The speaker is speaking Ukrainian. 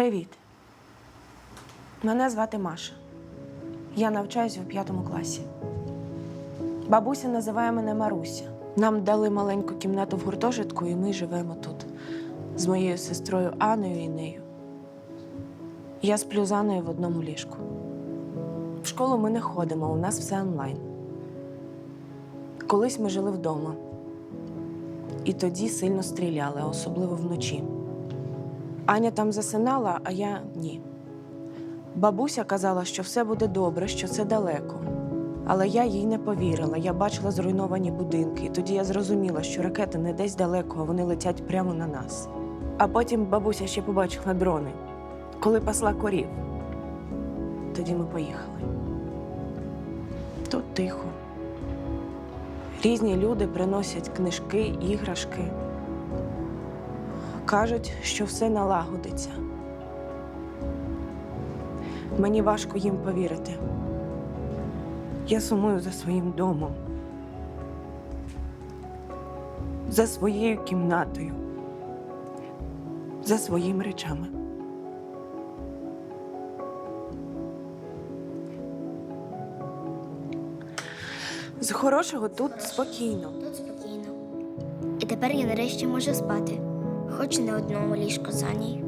Привіт. Мене звати Маша. Я навчаюсь у п'ятому класі. Бабуся називає мене Маруся. Нам дали маленьку кімнату в гуртожитку, і ми живемо тут з моєю сестрою Аною і нею. Я сплю з Аною в одному ліжку. В школу ми не ходимо, у нас все онлайн. Колись ми жили вдома. І тоді сильно стріляли, особливо вночі. Аня там засинала, а я ні. Бабуся казала, що все буде добре, що це далеко. Але я їй не повірила. Я бачила зруйновані будинки, і тоді я зрозуміла, що ракети не десь далеко, а вони летять прямо на нас. А потім бабуся ще побачила дрони, коли пасла корів. Тоді ми поїхали. Тут тихо. Різні люди приносять книжки, іграшки. Кажуть, що все налагодиться. Мені важко їм повірити. Я сумую за своїм домом, за своєю кімнатою, за своїми речами. З хорошого тут спокійно. Тут спокійно. І тепер я нарешті можу спати, хоч не одному ліжку за ній.